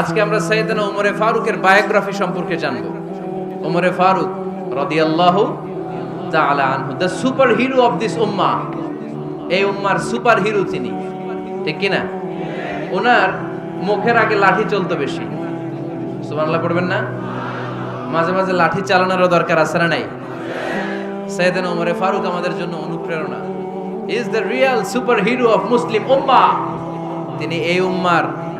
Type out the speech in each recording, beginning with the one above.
আজকে আমরা সৈয়দনা উমরে ফারুকের বায়োগ্রাফি সম্পর্কে জানব। উমরে ফারুক রাদিয়াল্লাহু তাআলা আনহু the super hero of this উম্মা। এই উম্মার সুপার হিরো তিনি। ঠিক কি না ওনার মুখের আগে লাঠি চলতো বেশি। সুবহানাল্লাহ পড়বেন না? মাঝে মাঝে লাঠি চালানোরও দরকার আছে না নাই? সৈয়দনা উমরে ফারুক আমাদের জন্য অনুপ্রেরণা। Is the real super hero of Muslim উম্মা। তিনি এই উম্মার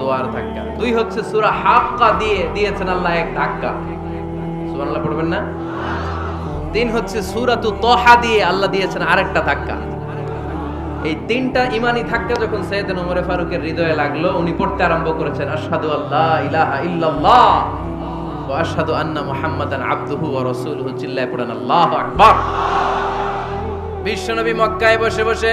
দোয়ার ধাক্কা। দুই হচ্ছে সূরা হাক্কা দিয়ে দিয়েছেন আল্লাহ এক ধাক্কা। সুবহানাল্লাহ পড়বেন না? তিন হচ্ছে সূরাতু তহা দিয়ে আল্লাহ দিয়েছেন আরেকটা ধাক্কা। এই তিনটা ইমানি ধাক্কা যখন সৈয়দনা ওমর ফারুকের হৃদয়ে লাগল, উনি পড়তে আরম্ভ করেছেন, আশহাদু আল্লাহ ইলাহা ইল্লাল্লাহ ওয়া আশহাদু আন্না মুহাম্মাদান আবদুহু ওয়া রাসূলুহু চিল্লায় পড়েন, আল্লাহু আকবার। বিশ্বনবী মক্কায় বসে বসে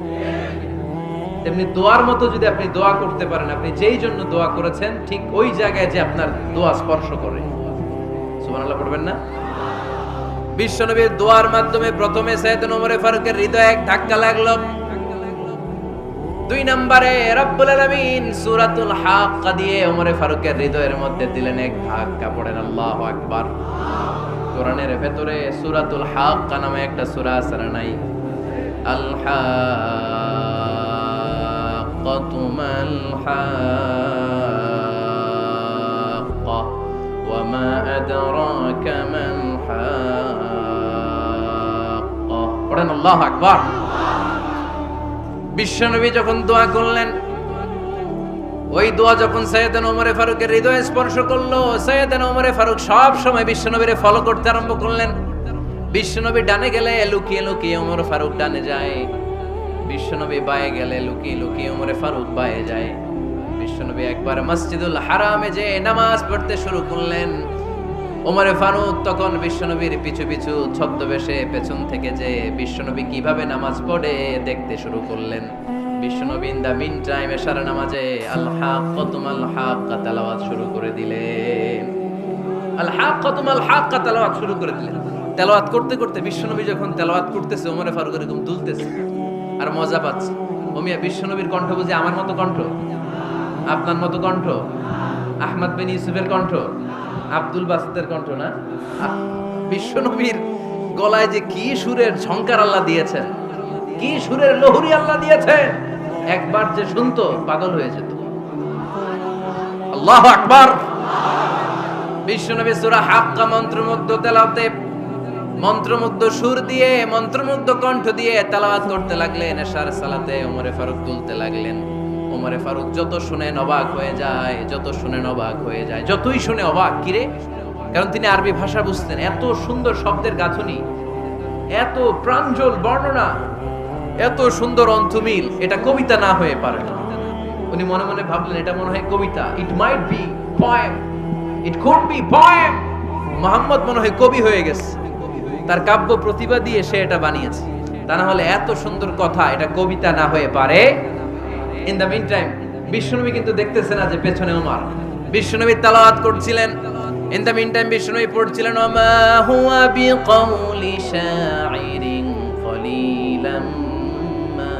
তেমনি দোয়ার মতো যদি আপনি দোয়া করতে পারেন, আপনি যেই জন্য দোয়া করেছেন, ঠিক ওই জায়গায় যে আপনার দোয়া স্পর্শ করে। পড়বেন না? দোয়ার মাধ্যমে প্রথমে ওমর ফারুকের হৃদয়ে এক ধাক্কা লাগল। দুই নম্বরে, রব্বুল আলামিন সূরাতুল হাক্কা দিয়ে ওমর ফারুকের হৃদয়ের মধ্যে দিলেন এক ধাক্কা, পড়েন আল্লাহু আকবার। কোরআনের ভেতরে সূরাতুল হাক্কা নামে একটা সূরা আছে নাই? আল হাক্কাতু হাক্কা ওয়া মা আদরাকা মাল হাক্কা পড়েন, আল্লাহু আকবার। বিশ্বনবী যখন দোয়া করলেন, ওই দোয়া যখন সৈয়দান ওমরে ফারুকের হৃদয়ে স্পর্শ করল, সৈয়দান ওমরে ফারুক সব সময় বিশ্বনবীরে ফলো করতে আরম্ভ করলেন। বিশ্বনবী ডানে গেলে লুকিয়ে লুকিয়ে ওমর ফারুক ডানে যায়। বিশ্বনবী বায়ে গেলে লুকিয়ে লুকিয়ে ওমরে ফারুক বায়ে যায়। বিশ্বনবী একবার মসজিদুল হারামে যে নামাজ পড়তে শুরু করলেন। ওমরে ফারুক তখন বিশ্বনবীর পিছু পিছু ছদ্মবেশে পেছন থেকে যে বিশ্বনবী কীভাবে নামাজ পড়ে দেখতে শুরু করলেন। বিশ্বনবী ইন দা মিন টাইম এশার নামাজে আল হাক্কাতুম আল হাক্কা তেলাওয়াত শুরু করে দিলেন। আল হাক্কাতুম আল হাক্কা তেলাওয়াত শুরু করে দিলেন। তেলাওয়াত করতে করতে বিশ্বনবী যখন তেলাওয়াত করতেছে ওমরে ফারুক এরকম দুলতেছে। আর মজা পাচ্ছে। ওমিয়া বিশ্বনবীর কণ্ঠ বুঝি আমার মতো কণ্ঠ? আপনার মতো কণ্ঠ? আহমদ বিন ইউসুফের কণ্ঠ? আব্দুল বাসিদের কণ্ঠ না? বিশ্বনবীর গলায় যে কি সুরের ঝংকার আল্লাহ দিয়েছেন, কি সুরের লহুরি আল্লাহ দিয়েছেন, একবার যে শুনতো, পাগল হয়ে যেত। আল্লাহ আকবার। বিশ্বনবী সূরা হাক্কা মন্ত্র মন্ত্রমুগ্ধ তেলাওয়াতে মন্ত্রমুগ্ধ সুর দিয়ে, মন্ত্রমুগ্ধ কণ্ঠ দিয়ে তেলাওয়াত করতে লাগলেন, এশার সালাতে ওমরে ফারুক তুলতে লাগলেন। ওমরে ফারুক যত শুনে অবাক হয়ে যায়, যত শুনে অবাক হয়ে যায়, যতই শুনে অবাক কিরে কারণ তিনি আরবি ভাষা বুঝতেন, এত সুন্দর শব্দের গাঁথনি, এত প্রাঞ্জল বর্ণনা, এত সুন্দর অন্তমিল এটা কবিতা না হয়ে পারে না। উনি মনে মনে ভাবলেন, এটা মনে হয় কবিতা it might be poem it could be poem Muhammad মনে হয় কবি হয়ে গেছে। তার কাব্য প্রতিভা দিয়ে সে এটা বানিয়েছে। তা না হলে এত সুন্দর কথা, এটা কবিতা না হয়ে পারে। ইন দ্য মিন টাইম বিশ্বনবী কিন্তু দেখতেছে না যে পেছনে ওমার বিশ্বনবী তালাওয়াত করছিলেন। ইন দ্য মিন টাইম বিশ্বনবী পড়ছিলেন, ওমা হুয়া বিকাউলি শাইরিন কলিলাম মা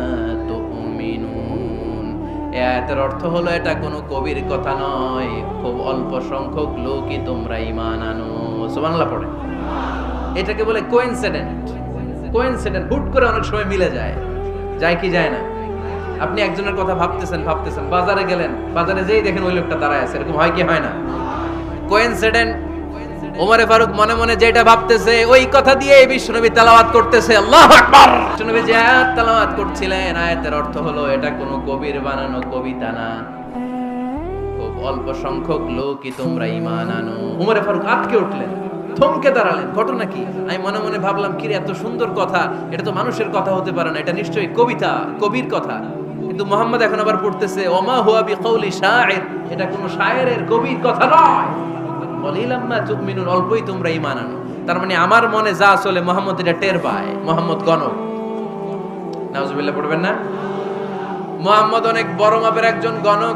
তুমিনুন। অর্থ হলো, এটা কোনো কবির কথা নয়। খুব অল্প সংখ্যক লোকই তোমরা ঈমান আনো। সুবহানাল্লাহ পড়ে। এটাকে বলে কোইনসিডেন্ট কোইনসিডেন্ট হুট করে অনেক সময় মিলে যায়। যায় কি যায় না? আপনি একজনের কথা ভাবতেছেন ভাবতেছেন, বাজারে গেলেন, বাজারে যেই দেখেন ওই লোকটা দাঁড়ায় আছে, এরকম হয় কি হয় না? কোইনসিডেন্ট ওমরে ফারুক মনে মনে যেটা ভাবতেছে, ওই কথা দিয়ে এই বিশ্বনবী তেলাওয়াত করতেছে। আল্লাহু আকবার! বিশ্বনবী যে আয়াত তেলাওয়াত করছিলেন, আয়াতের অর্থ হলো, এটা কোনো কবির বানানো কবিতা না। খুব অল্প সংখ্যক লোকই তোমরা ঈমান আনো। ওমরে ফারুক আটকে উঠলেন। থমকে দাঁড়ালেন। ঘটনা কি? আমি মনে মনে ভাবলাম কি রে, এত সুন্দর কথা। এটা তো মানুষের কথা হতে পারে না। এটা নিশ্চয়ই কবিতা কবির কথা। কিন্তু মোহাম্মদ এখন আবার পড়তেছে ওমা হুয়া বিকৌলি শায়ের এটা কোনো শায়েরের কবির কথা নয়। কলিলাম মা তুমিনুন অল্পই তোমরা ঈমান আনো। তার মানে আমার মনে যা চলে মোহাম্মদ এটা টের পায়। মোহাম্মদ গণক। নাউজুবিল্লাহ পড়বেন না? মোহাম্মদ অনেক বড় মাপের একজন গণক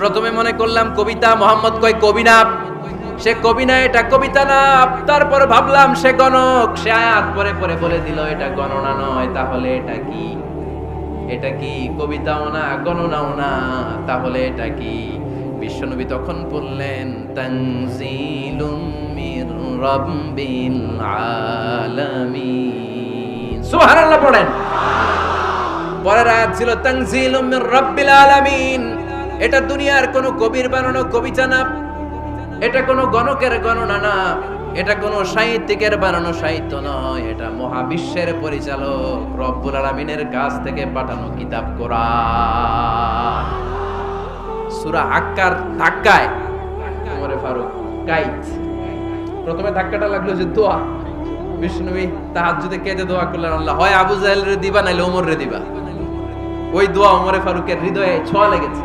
প্রথমে মনে করলাম কবিতা মোহাম্মদ কয় কবি না সে কবি না এটা কবিতা না, তারপর ভাবলাম সে গণক। সে আয়াত পরে পরে বলে দিল, এটা গণনা নয়, তাহলে এটা কি? এটা কি কবিতাও না, গণনাও না, তাহলে এটা কি? বিশ্বনবী তখন বললেন, তানজিলুম মির রাব্বিল আলামিন। সুবহানাল্লাহ পড়েন পরের আয়াত ছিল, তানজিলুম মির রাব্বিল আলামিন। এটা দুনিয়ার কোনো কবির বানানো কবিতা না এটা কোনো গণকের গণনা না, এটা কোনো সাহিত্যিকের বানানো সাহিত্য নয়, এটা মহাবিশ্বের পরিচালক রব্বুল আলামিনের কাছ থেকে পাঠানো কিতাব কোরআন। সুরা হাক্কার ধাক্কায়, ওমরে ফারুক, গাইত। প্রথমে ধাক্কাটা লাগল যে দোয়া। বিষ্ণুবী তাহাজ্জুদে কেঁদে দোয়া করলেন, আল্লাহ, হয় আবু জাহেল রে দিবা নাইলে ওমর রে দিবা। ওই দোয়া ওমরে ফারুকের হৃদয়ে ছোঁয়া লেগেছে।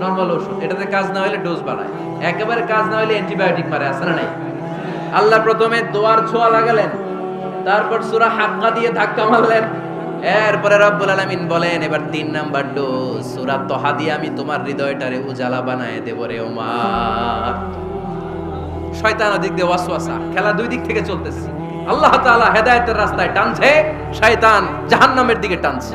নর্মাল ওষুধ। এটাতে কাজ না হলে ডোজ বাড়ায় একেবারে কাজ না হলে অ্যান্টিবায়োটিক মারে আসে না নাই? আল্লাহ প্রথমে দোয়ার ছোঁয়া লাগালেন, তারপর সূরা হাক্কা দিয়ে ধাক্কা মারলেন। এরপরে রব্বুল আলামিন বলেন, এবার তিন নাম্বার ডোজ সূরা তহা দিয়ে আমি তোমার হৃদয়টারে উজালা বানায় দেব রে ওমর শয়তান দিক দিয়ে ওয়াসওয়াসা, খেলা দুই দিক থেকে চলতেছে। আল্লাহ তাআলা হেদায়েতের রাস্তায় টানছে, শয়তান জাহান্নামের দিকে টানছে।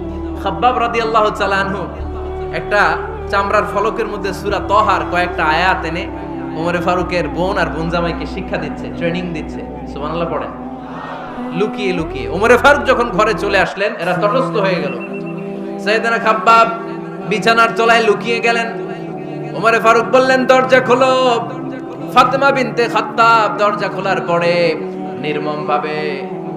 খাব্বাব রাদিয়াল্লাহু তাআলা আনহু একটা চামড়ার ফলকের মধ্যে সূরা তহার কয়েকটা আয়াত এনে ওমরে ফারুকের বোন আর বোন জামাইকে শিক্ষা দিচ্ছে ট্রেনিং দিচ্ছে। সুবহানাল্লাহ পড়েন। লুকিয়ে লুকিয়ে। ওমরে ফারুক যখন ঘরে চলে আসলেন, এরা তটস্থ হয়ে গেল। সাইয়েদনা খাব্বাব বিছানার তলায় লুকিয়ে গেলেন। ওমরে ফারুক বললেন, দরজা খোলো। ফাতেমা বিনতে খাত্তাব দরজা খোলার পরে নির্মম ভাবে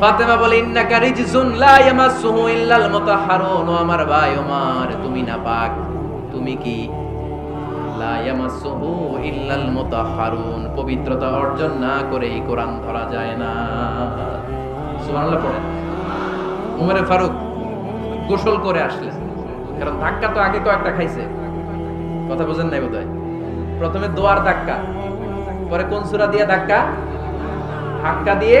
ফাতেমা বলে, ইন্নাকা রিজসুন লা ইয়ামাসসুহু ইল্লাল মুতাহহারুন আমার ভাই ওমর, তুমি না পাক, তুমি কি লা ইয়ামাসসুহু ইল্লাল মুতাহহারুন পবিত্রতা অর্জন না করে এই কোরআন ধরা যায় না। সুবহানাল্লাহ, পড়েন। উমরে ফারুক গোসল করে আসলেন, কারণ ধাক্কা তো আগে কয়েকটা খাইছে। কথা বুঝেন নাই বোধহয়? প্রথমে দোয়ার ধাক্কা, পরে কোন সূরা দিয়ে ধাক্কা? ধাক্কা দিয়ে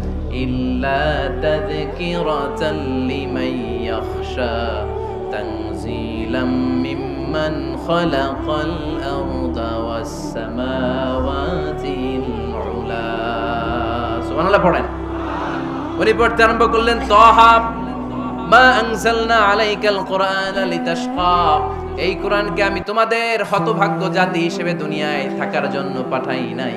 إلا تذكرة لمن يخشى تنزيلا ممن خلق الأرض والسماوات العلا سبحان الله পড়েন উনি পড়তে আরম্ভ করলেন তহা মা আনজালনা আলাইকাল কোরআন লিতাশকা এই কোরআনকে আমি তোমাদের হতভাগ্য জাতি হিসেবে দুনিয়ায় থাকার জন্য পাঠাই নাই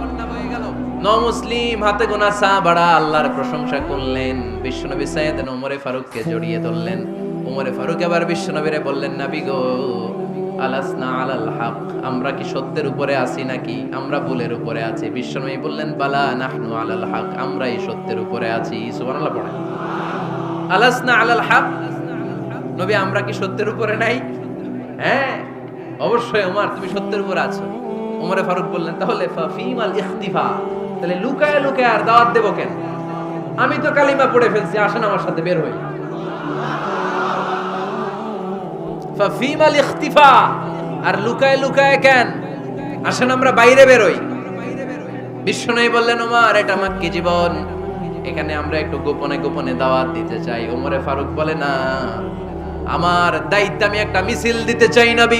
ন মুসলিম হাতে গোনা সাহাবাড়া আল্লাহর প্রশংসা করলেন। বিশ্বনবী সাইয়েদ ওমরে ফারুককে জড়িয়ে ধরলেন। ওমরে ফারুক এবার বিশ্বনবীরে বললেন, নাবি গো, আলাসনা আলাল হক, আমরা কি সত্যের উপরে আছি নাকি? আমরা ভুলের উপরে আছি। বিশ্বনবী বললেন, বালা নাহনু আলাল হক, আমরাই সত্যের উপরে আছি। সুবহানাল্লাহ পড়েন। আলাসনা আলাল হক? নবী, আমরা কি সত্যের উপরে নাই? হ্যাঁ অবশ্যই, ওমর, তুমি সত্যের উপরে আছো। ওমরে ফারুক বললেন, তাহলে ফাফিমাল ইখতিফা। তাহলে লুকায় লুকায় আর দাওয়াত দেব কেন? আমি তো কালিমা পড়ে ফেলছি, আসেন আমার সাথে, বের হই। ফাফিমাল ইখতিফা, আর লুকায় লুকায় কেন? আসেন আমরা বাইরে বেরোই বিশ্বনবী বললেন, ওমর, এটা মাক্কি জীবন। এখানে আমরা একটু গোপনে গোপনে দাওয়াত দিতে চাই। ওমরে ফারুক বলে, না, আমার দায়িত্ব আমি একটা মিছিল দিতে চাই নবী।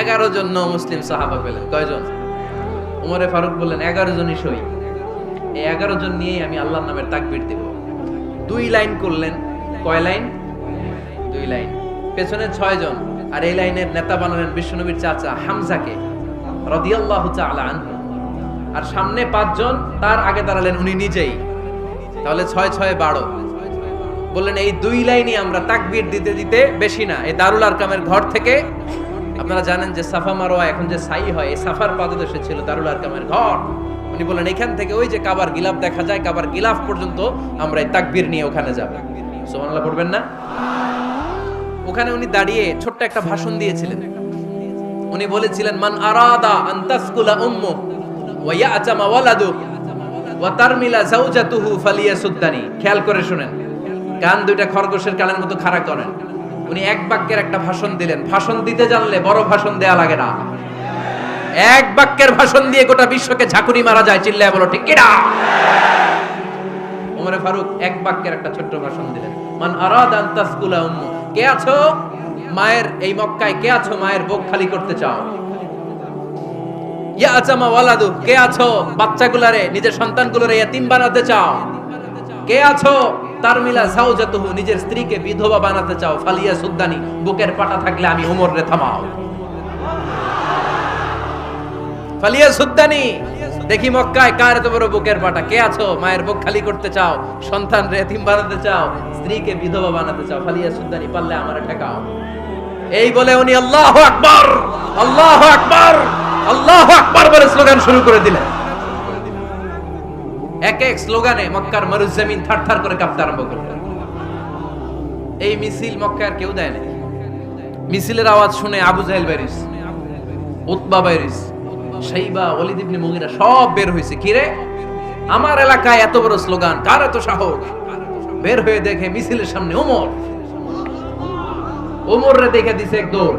এগারো জন ন মুসলিম সাহাবা পেলেন। কয়জন? উমরে ফারুক বললেন, এগারো জনই সই। এই এগারো জন নিয়েই আমি আল্লাহর নামের তাকবির দেব। দুই লাইন করলেন। কয় লাইন? দুই লাইন। পেছনে ছয় জন। আর এই লাইনের নেতা বানালেন বিশ্বনবীর চাচা হামজাকে, রদিয়াল্লাহু তাআলা আনহু। আর সামনে পাঁচজন তার আগে দাঁড়ালেন উনি নিজেই। তাহলে ছয় ছয় বারো। বললেন, এই দুই লাইনই আমরা তাকবীর দিতে দিতে বেশি না। এই দারুল আরকামের ঘর থেকে আপনারা জানেন যে সাফা মারোয়া এখন যে সাই হয়, এই সাফার পাদদেশে ছিল দারুল আরকামের ঘর। উনি বললেন এখান থেকে ওই যে কাবার গিলাফ দেখা যায়, কাবার গিলাফ পর্যন্ত আমরা এই তাকবীর নিয়ে ওখানে যাব। সুবহানাল্লাহ, পড়বেন না? ওখানে উনি দাঁড়িয়ে ছোট্ট একটা ভাষণ দিয়েছিলেন। উনি বলেছিলেন, মান আরাদা আন তাসকুলা উম্মু ওয়া ইয়াতামা ওয়ালাদু ওয়া তারমিলা যাওজাতুহু ফালিয়াসুদ্দানি। খেয়াল করে শুনেন, কান দুইটা খরগোশের কানের মতো খাড়া করেন। উনি এক বাক্যের একটা ভাষণ দিলেন। ভাষণ দিতে জানলে বড় ভাষণ দেয়া লাগে না। এক বাক্যের ভাষণ দিয়ে গোটা বিশ্বকে ঝাঁকুনি মারা যায়, চিল্লায় বলো, ঠিক কিনা? ওমরে ফারুক এক বাক্যের একটা ছোট্ট ভাষণ দিলেন। মান আরাদা আন তাসকুলা উম্মু। কে আছো? মায়ের এই মক্কায় কে আছো? মায়ের বুক খালি করতে চাও? ইয়া আচামা ওয়ালাদু। কে আছো? বাচ্চাগুলারে, নিজের সন্তানগুলোরে ইয়াতিম বানাতে চাও। কে আছো? তার মিলা জাওজাতুহু নিজের স্ত্রীকে বিধবা বানাতে চাও, ফালিয়া সুদ্দানি, বুকের পাটা থাকলে আমি রে থামাও। দেখি মক্কায় কার বুকের পাটা? কে আছো? মায়ের বুক খালি করতে চাও? সন্তান রে এতিম বানাতে চাও? স্ত্রীকে বিধবা বানাতে চাও? ফালিয়া সুদ্দানি, পারলে আমারে ঠেকাও। এই বলে উনি আল্লাহু আকবার! আল্লাহু আকবার বলে স্লোগান শুরু করে দিলেন। এক এক স্লোগানে মক্কার মরুজমিন থারথার করে কাঁপতে আরম্ভ করল। এই মিছিল মক্কার কেউ দেয় না মিছিলের আওয়াজ শুনে আবু জাহেল বাইরিস উতবা বাইরিস শাইবা, ওয়ালিদ ইবনে মুগিরা সব বের হয়েছে। কিরে আমার এলাকায় এত বড় স্লোগান, কার এত সাহস? বের হয়ে দেখে মিছিলের সামনে ওমর। ওমর রে দেখে দিছে এক দৌড়।